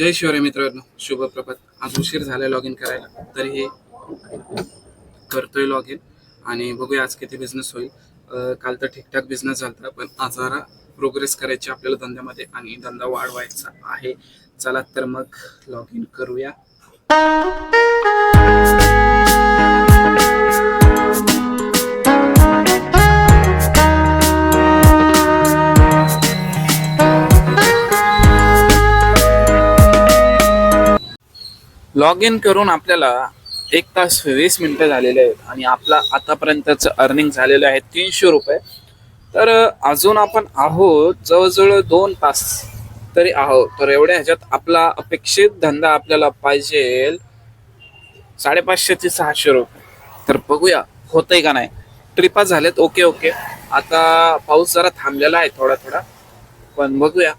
जय शिवराय मित्रांनो. शुभ प्रभात. आज उशीर झालाय लॉग इन करायला. तरी हे करतोय लॉग इन आणि बघूया आज किती बिझनेस होईल. काल तर ठीकठाक बिझनेस झाला पण आज जरा प्रोग्रेस करायची आपल्याला धंद्यामध्ये आणि धंदा वाढवायचा आहे. चला तर मग लॉग इन करूया. लॉग इन करून आपल्याला एक तास वीस मिनटं झालेले आहेत आणि आपला आतापर्यंतचं अर्निंग झालेलं आहे तीनशे रुपये. तर अजून आपण आहोत जवळजवळ दोन तास तरी आहोत. तर एवढ्या ह्याच्यात आपला अपेक्षित धंदा आपल्याला पाहिजे. साडेपाचशे ते सहाशे रुपये. तर बघूया होतंय का नाही? ट्रिपा झालेत ओके ओके. आता पाऊस जरा थांबलेला आहे थोडा थोडा. पण बघूया.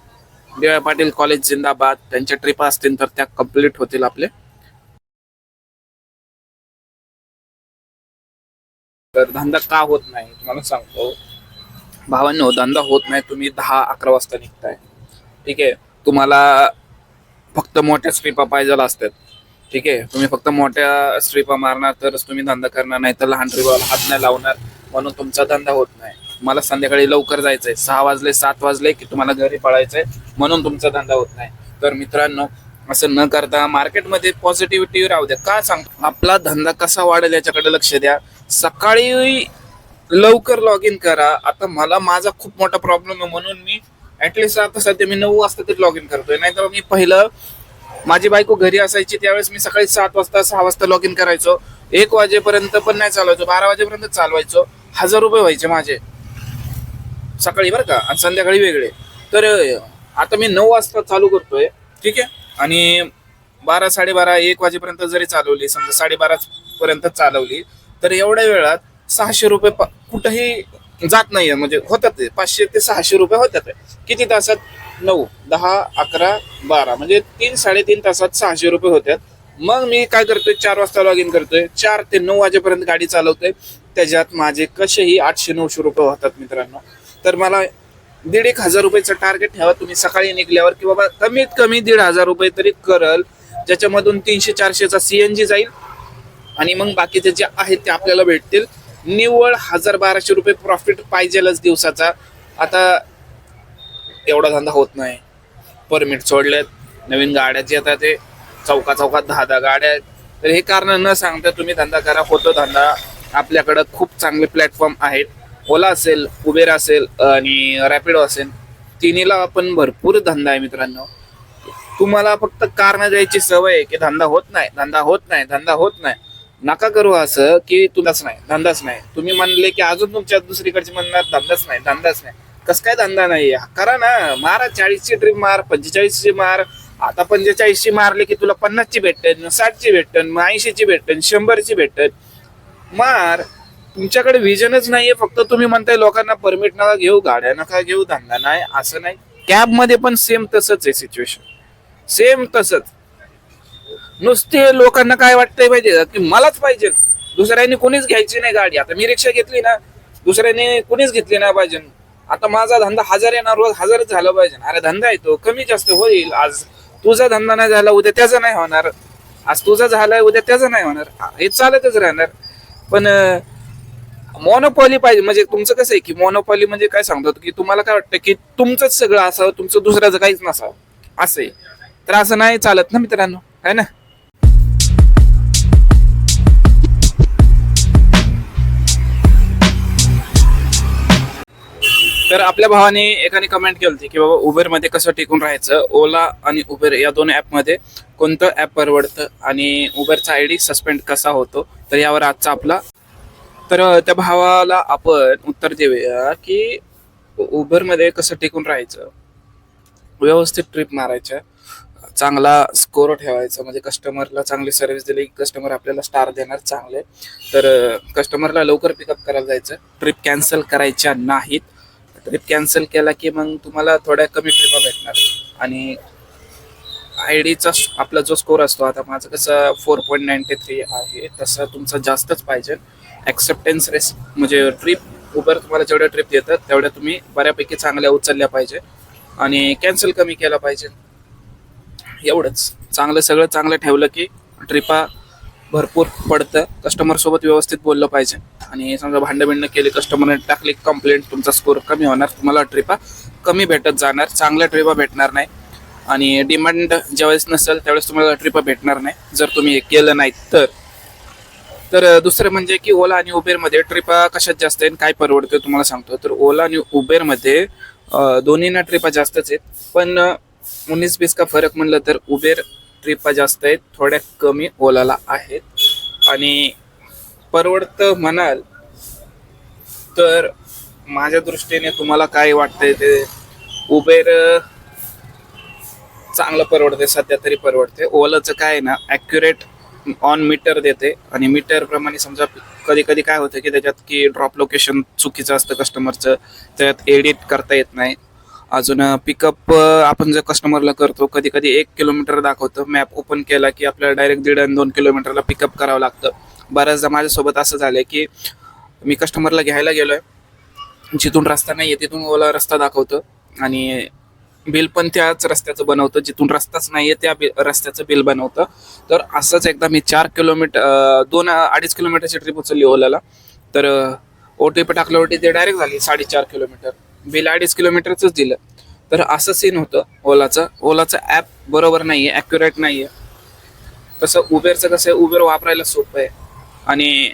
डी वाय पाटील कॉलेज जिंदाबाद. त्यांच्या ट्रिपा असतील तर त्या कंप्लीट होतील आपले. तर धंदा का होत नाही तुम्हाला सांगतो. भावांनो धंदा होत नाही तुम्ही दहा अकरा वाजता निघताय. ठीक आहे? तुम्हाला फक्त मोठ्या स्ट्रिपा पाहिजे असतात. ठीक आहे? तुम्ही फक्त मोठ्या स्ट्रिपा मारणार तरच तुम्ही धंदा करणार नाही तर लहान ट्रिपाला हात नाही लावणार म्हणून तुमचा धंदा होत नाही. मला संध्याकाळी लवकर जायचंय. सहा वाजले सात वाजले की तुम्हाला घरी पळायचंय म्हणून तुमचा धंदा होत नाही. तर मित्रांनो असं न करता मार्केटमध्ये पॉझिटिव्हिटी राहू द्या. का सांग? आपला धंदा कसा वाढेल याच्याकडे लक्ष द्या. सकाळी लवकर लॉग इन करा. आता मला माझा खूप मोठा प्रॉब्लेम आहे म्हणून मी ॲटलिस्ट आता सध्या मी नऊ वाजता तरी लॉग इन करतोय. नाहीतर मी पहिलं माझी बायको घरी असायची त्यावेळेस मी सकाळी सात वाजता सहा वाजता लॉग इन करायचो. एक वाजेपर्यंत पण नाही चालवायचो बारा वाजेपर्यंत चालवायचो. हजार रुपये व्हायचे माझे. सकाळी बरं का आणि संध्याकाळी वेगळे. तर आता मी नऊ वाजता चालू करतोय. ठीक आहे? आणि बारा साडेबारा एक वाजेपर्यंत जरी चालवली समजा साडेबारा पर्यंत चालवली तर एवढ्या वेळात सहाशे रुपये प- कुठंही जात नाहीये. म्हणजे होतात पाचशे ते सहाशे रुपये होतात. किती तासात? नऊ दहा अकरा बारा. म्हणजे तीन साडेतीन तासात सहाशे रुपये होतात. मग मी काय करतोय? चार वाजता लॉग इन करतोय. चार ते नऊ वाजेपर्यंत गाडी चालवतोय. त्याच्यात माझे कसेही आठशे नऊशे रुपये होतात मित्रांनो. तर मला दीड एक हजार रुपयाचं टार्गेट ठेवा. तुम्ही सकाळी निघल्यावर की बाबा कमीत कमी दीड हजार रुपये तरी करल. ज्याच्यामधून तीनशे चारशेचा सीएनजी जाईल. आणि मग बाकीचे जे आहेत ते आपल्याला भेटतील. निव्वळ हजार बाराशे रुपये प्रॉफिट पाहिजेलच दिवसाचा. आता एवढा धंदा होत नाही. परमिट सोडलेत. नवीन गाड्या जे येतात ते चौका चौकात दहा दहा गाड्या आहेत. तर हे कारण न सांगता तुम्ही धंदा करा. होतो धंदा. आपल्याकडं खूप चांगले प्लॅटफॉर्म आहेत. ओला असेल उबेर असेल आणि रॅपिडो असेल तिन्हीला पण भरपूर धंदा आहे मित्रांनो. तुम्हाला फक्त कारण द्यायची सवय आहे की धंदा होत नाही धंदा होत नाही धंदा होत नाही. नका करू असं की तुलाच नाही धंदाच नाही. तुम्ही म्हणले की अजून तुमच्या दुसरीकडचे म्हणणार धंदाच नाही धंदाच नाही. कस काय धंदा नाही? करा ना मारा चाळीसची ट्रिप मार पंचेचाळीसची मार. आता पंचेचाळीसची मारली की तुला पन्नासची भेटन साठची भेटन मग ऐंशीची भेटन शंभरची भेटन मार. तुमच्याकडे विजनच नाहीये फक्त तुम्ही म्हणताय लोकांना परमिट नका घेऊ गाड्या नका घेऊ धंदा नाही असं नाही. कॅबमध्ये पण सेम तसंच आहे सिच्युएशन सेम तसंच. नुसते लोकांना काय वाटतंय पाहिजे की? मलाच पाहिजे. दुसऱ्याने कोणीच घ्यायची नाही गाडी. आता मी रिक्षा घेतली ना दुसऱ्याने कोणीच घेतली नाही पाहिजे. आता माझा धंदा हजार येणार रोज हजारच झाला पाहिजे. अरे धंदा येतो कमी जास्त होईल आज. तुझा धंदा नाही झाला उद्या त्याचा नाही होणार. आज तुझा झालाय उद्या त्याचा नाही होणार. हे चालतच राहणार. पण मोनोपॉली पाहिजे. म्हणजे तुमचं कसं आहे की मोनोपॉली म्हणजे काय सांगतो? की तुम्हाला काय वाटतं की तुमचंच सगळं असावं तुमचं दुसऱ्याचं काहीच नसावं? असं आहे. तर असं नाही चालत ना मित्रांनो. है ना? तर आपल्या भावाने एकाने कमेंट केली होती की बाबा उबेरमध्ये कसं टिकून राहायचं? ओला आणि उबेर या दोन ऍपमध्ये कोणतं ऍप परवडतं? आणि उबेरचा आयडी सस्पेंड कसा होतो? तर यावर आजचा आपला तर त्या भावाला आपण उत्तर देऊया की उबरमध्ये कसं टिकून राहायचं? व्यवस्थित ट्रिप मारायच्या. चांगला स्कोर ठेवायचा. म्हणजे कस्टमरला चांगली सर्व्हिस दिली कस्टमर आपल्याला स्टार देणार चांगले. तर कस्टमरला लवकर पिकअप करायला जायचं. ट्रिप कॅन्सल करायच्या नाहीत. ट्रिप कॅन्सल केला की मग तुम्हाला थोड्या कमी ट्रिपा भेटणार. आणि आय डीचा आपला जो स्कोर असतो आता माझं कसं फोर पॉईंट नाईन्टी थ्री आहे तसं तुमचं जास्तच पाहिजे. ॲक्सेप्टन्स रेस म्हणजे ट्रिप उबर तुम्हाला जेवढ्या ट्रिप देतात तेवढ्या तुम्ही बऱ्यापैकी चांगल्या उचलल्या पाहिजे. आणि कॅन्सल कमी केला पाहिजे. एवढंच. चांगलं सगळं चांगलं ठेवलं की ट्रिपा भरपूर पडतं. कस्टमरसोबत व्यवस्थित बोललं पाहिजे. आणि समजा भांडं केली कस्टमरने टाकली कंप्लेंट तुमचा स्कोर कमी होणार. तुम्हाला ट्रिपा कमी भेटत जाणार. चांगल्या ट्रिपा भेटणार नाही. आणि डिमांड ज्यावेळेस नसेल त्यावेळेस तुम्हाला ट्रिप भेटणार नाही जर तुम्ही केलं नाही तर. तर दुसरं म्हणजे की ओला आणि उबेरमध्ये ट्रिपा कशात जास्त आहे आणि काय परवडतं तुम्हाला सांगतो. तर ओला आणि उबेरमध्ये दोन्हींना दोन्हीना ट्रिपा जास्तच आहेत. पण उन्नीस बीस का फरक म्हणलं तर उबेर ट्रिपा जास्त आहेत थोड्या कमी ओलाला आहेत. आणि परवडतं म्हणाल तर माझ्या दृष्टीने तुम्हाला काय वाटतंय ते? उबेर चांगलं परवडते सध्या तरी परवडते ओलाचं काय आहे ना ॲक्युरेट ऑन मीटर देते. आणि मीटर प्रमाणे समजा कधी कधी काय होतं की त्याच्यात की ड्रॉप लोकेशन चुकीचं असतं कस्टमरचं त्यात एडिट करता येत नाही. अजून पिकअप आपण जर कस्टमरला करतो कधी कधी एक किलोमीटर दाखवतं. मॅप ओपन केला की आपल्याला डायरेक्ट दीड आणि दोन किलोमीटरला पिकअप करावं लागतं. बऱ्याचदा माझ्यासोबत असं झालं की मी कस्टमरला घ्यायला गेलो आहे जिथून रस्ता नाही आहे तिथून ओला रस्ता दाखवतं. आणि बिल पण त्याच रस्त्याचं बनवतं. जिथून रस्ताच नाहीये त्या बिल रस्त्याचं बिल बनवतं. तर असंच एकदा मी चार किलोमीटर दोन अडीच किलोमीटरची ट्रिप उचलली ओलाला. तर ओ टी पी टाकल्यावरती ते डायरेक्ट झाली साडेचार किलोमीटर. बिल अडीच किलोमीटरचंच दिलं. तर असं सीन होतं ओलाचं. ओलाचं ॲप बरोबर नाही आहे ॲक्युरेट नाही आहे तसं उबेरचं कसं आहे उबेर वापरायला सोपं आहे. आणि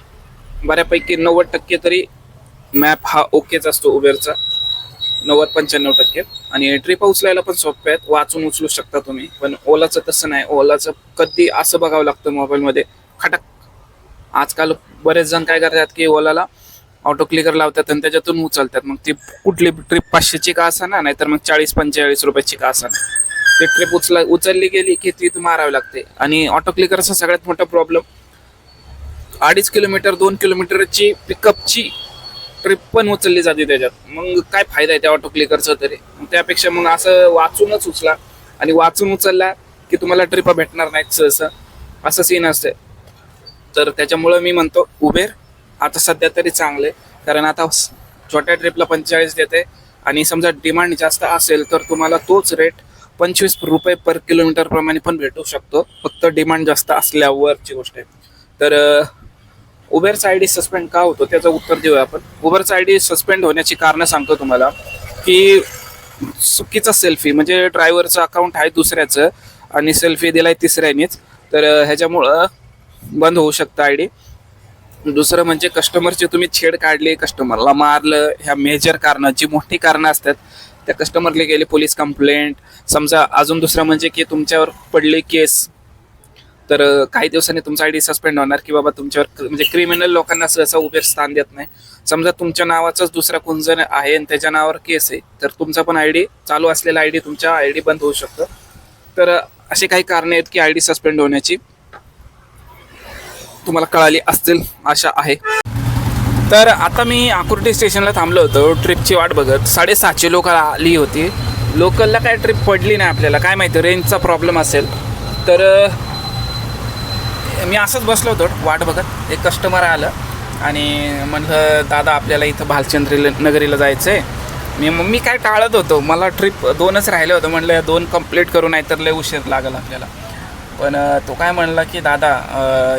बऱ्यापैकी नव्वद टक्के तरी मॅप हा ओकेच असतो उबेरचा नव्वद पंच्याण्णव टक्के. आणि ट्रिप उचलायला पण सोपे आहेत. वाचून उचलू शकता तुम्ही. पण ओलाचं तसं नाही. ओलाचं कधी असं बघावं लागतं मोबाईलमध्ये. खटक. आजकाल बरेच जण काय करतात की ओलाला ऑटो क्लिकर लावतात आणि त्याच्यातून उचलतात. मग ती कुठली ट्रिप पाचशेची का असा ना नाहीतर मग चाळीस पंचेचाळीस रुपयाची का असा ती ट्रिप उचला उचलली गेली की ती मारावी लागते. आणि ऑटो क्लिकरचा सगळ्यात मोठा प्रॉब्लेम अडीच किलोमीटर दोन किलोमीटरची पिकअपची ट्रिप पण उचलली जाते त्याच्यात. मग काय फायदा आहे त्या ऑटो क्लिकरचा तरी? त्यापेक्षा मग असं वाचूनच उचला. आणि वाचून उचलला की तुम्हाला ट्रिप भेटणार नाहीत सहसा. असं सीन असते तर त्याच्यामुळं मी म्हणतो उबेर आता सध्या तरी चांगले कारण आता छोट्या ट्रिपला पंचेचाळीस देते. आणि समजा डिमांड जास्त असेल तर तुम्हाला तोच रेट पंचवीस रुपये पर किलोमीटर प्रमाणे पण भेटू शकतो. फक्त डिमांड जास्त असल्यावरची गोष्ट आहे. तर उबेरचा आय डी सस्पेंड का होतो त्याचं उत्तर देऊया आपण. उबरचा आय डी सस्पेंड होण्याची कारणं सांगतो तुम्हाला की चुकीचा सेल्फी म्हणजे ड्रायव्हरचं अकाउंट आहे दुसऱ्याचं आणि सेल्फी दिलाय तिसऱ्यानेच तर ह्याच्यामुळं बंद होऊ शकतं आय डी. दुसरं म्हणजे कस्टमरची तुम्ही छेड काढली कस्टमरला मारलं ह्या मेजर कारणं जी मोठी कारणं असतात त्या कस्टमरला गेले पोलीस कंप्लेंट समजा अजून दुसरं म्हणजे की तुमच्यावर पडली केस तर काही दिवसांनी तुमचा आय डी सस्पेंड होणार की बाबा तुमच्यावर म्हणजे क्रिमिनल लोकांना सहसा उभे स्थान देत नाही. समजा तुमच्या नावाचाच दुसरा कोण जण आहे आणि त्याच्या नावावर केस आहे तर तुमचा पण आय डी चालू असलेला आय डी तुमच्या आय डी बंद होऊ शकतं. तर असे अशी काही कारणे आहेत की आय डी सस्पेंड होण्याची. तुम्हाला कळाली असतील आशा आहे. तर आता मी आकुर्टी स्टेशनला थांबलो होतो ट्रिपची वाट बघत. साडेसातशे लोक आली होती. लोकलला काय ट्रिप पडली नाही आपल्याला काय माहिती रेंजचा प्रॉब्लेम असेल. तर मी असंच बसलो होतो वाट बघत. एक कस्टमर आलं आणि म्हणलं दादा आपल्याला इथं भालचंद्री नगरीला जायचं आहे मी मग मी काय टाळत होतो. मला ट्रिप दोनच राहिले होतं. म्हणलं दोन कंप्लीट करू नाही तर लय उशीर लागेल आपल्याला. पण तो काय म्हणला की दादा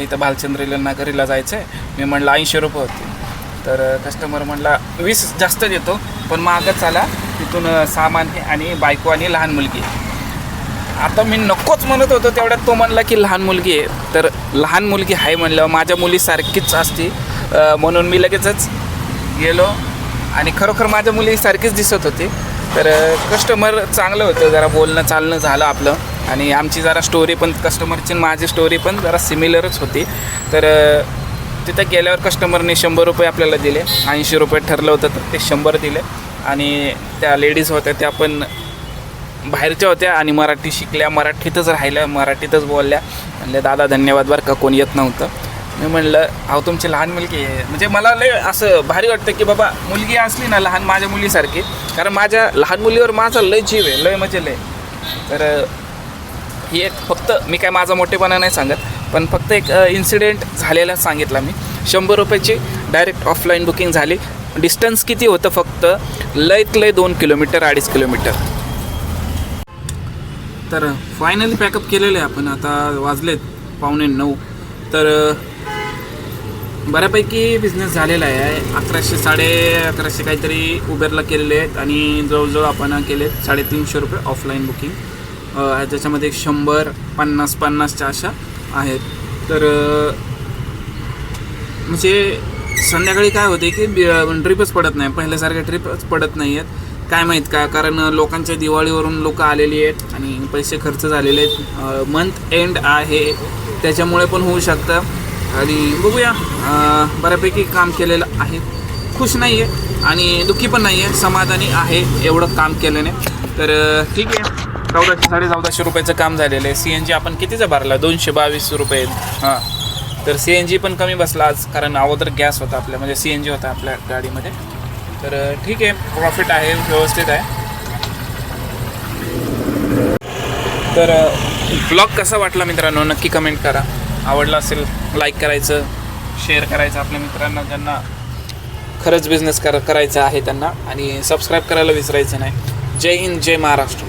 इथं भालचंद्रीला नगरीला जायचं आहे मी म्हणलं ऐंशी रुपये होते तर कस्टमर म्हणला वीस जास्त देतो पण मागच आला तिथून सामान हे आणि बायको आणि लहान मुलगी आता मी नकोच म्हणत होतो तेवढ्यात तो म्हणला की लहान मुलगी आहे. तर लहान मुलगी आहे म्हणल्यावर माझ्या मुलीसारखीच असती. म्हणून मी लगेचच गेलो आणि खरोखर माझ्या मुलीसारखीच दिसत होती. तर कस्टमर चांगलं होतं. जरा बोलणं चालणं झालं आपलं. आणि आमची जरा स्टोरी पण कस्टमरची आणि माझी स्टोरी पण जरा सिमिलरच होती. तर तिथं गेल्यावर कस्टमरने शंभर रुपये आपल्याला दिले. ऐंशी रुपये ठरलं होतं तर ते शंभर दिले. आणि त्या लेडीज होत्या त्या पण बाहेरच्या होत्या आणि मराठी शिकल्या मराठीतच राहिल्या मराठीतच बोलल्या. म्हणल्या दादा धन्यवाद बरं का कोण येत नव्हतं. मी म्हणलं अहो तुमची लहान मुलगी आहे. म्हणजे मला लय असं भारी वाटतं की बाबा मुलगी असली ना लहान माझ्या मुलीसारखी. कारण माझ्या लहान मुलीवर माझा लय जीव आहे लय म्हणजे लय. तर ही एक फक्त मी काय माझा मोठेपणा नाही सांगत पण फक्त एक इन्सिडेंट झालेला सांगितला मी. शंभर रुपयाची डायरेक्ट ऑफलाईन बुकिंग झाली. डिस्टन्स किती होतं फक्त? लयत लय दोन किलोमीटर अडीच किलोमीटर. तर फायनली पॅकअप केलेलं आहे आपण. आता वाजलेत पावणे नऊ. तर बऱ्यापैकी बिझनेस झालेला आहे. अकराशे साडे अकराशे काहीतरी उबेरला केलेले आहेत आणि जवळजवळ आपण केलेत साडेतीनशे रुपये ऑफलाईन बुकिंग ज्याच्यामध्ये शंभर पन्नास पन्नासच्या अशा आहेत. तर म्हणजे संध्याकाळी काय होते की ट्रिपच पडत नाही. पहिल्यासारख्या ट्रिपच पडत नाही आहेत काय माहीत का? कारण लोकांच्या दिवाळीवरून लोक आलेली आहेत आणि पैसे खर्च झालेले आहेत. मंथ एंड आहे. त्याच्यामुळे पण होऊ शकतं. आणि बघूया बऱ्यापैकी काम केलेलं आहे. खुश नाही आहे आणि दुःखी पण नाही आहे समाधानी आहे एवढं काम केल्याने. तर ठीक आहे. चौदाशे साडे चौदाशे रुपयाचं काम झालेलं आहे. सी एन जी आपण कितीचा भरला? दोनशे बावीस रुपये. हां. तर सी एन जी पण कमी बसला आज कारण अगोदर गॅस होता आपल्या म्हणजे सी एन जी होता आपल्या गाडीमध्ये. तर ठीक आहे. प्रॉफिट आहे व्यवस्थित आहे. तर ब्लॉग कसा वाटला मित्रांनो? नक्की कमेंट करा. आवडला असेल लाईक करायचं शेअर करायचं आपल्या मित्रांना ज्यांना खरंच बिझनेस कर करायचा आहे त्यांना. आणि सबस्क्राईब करायला विसरायचं नाही. जय हिंद जय महाराष्ट्र.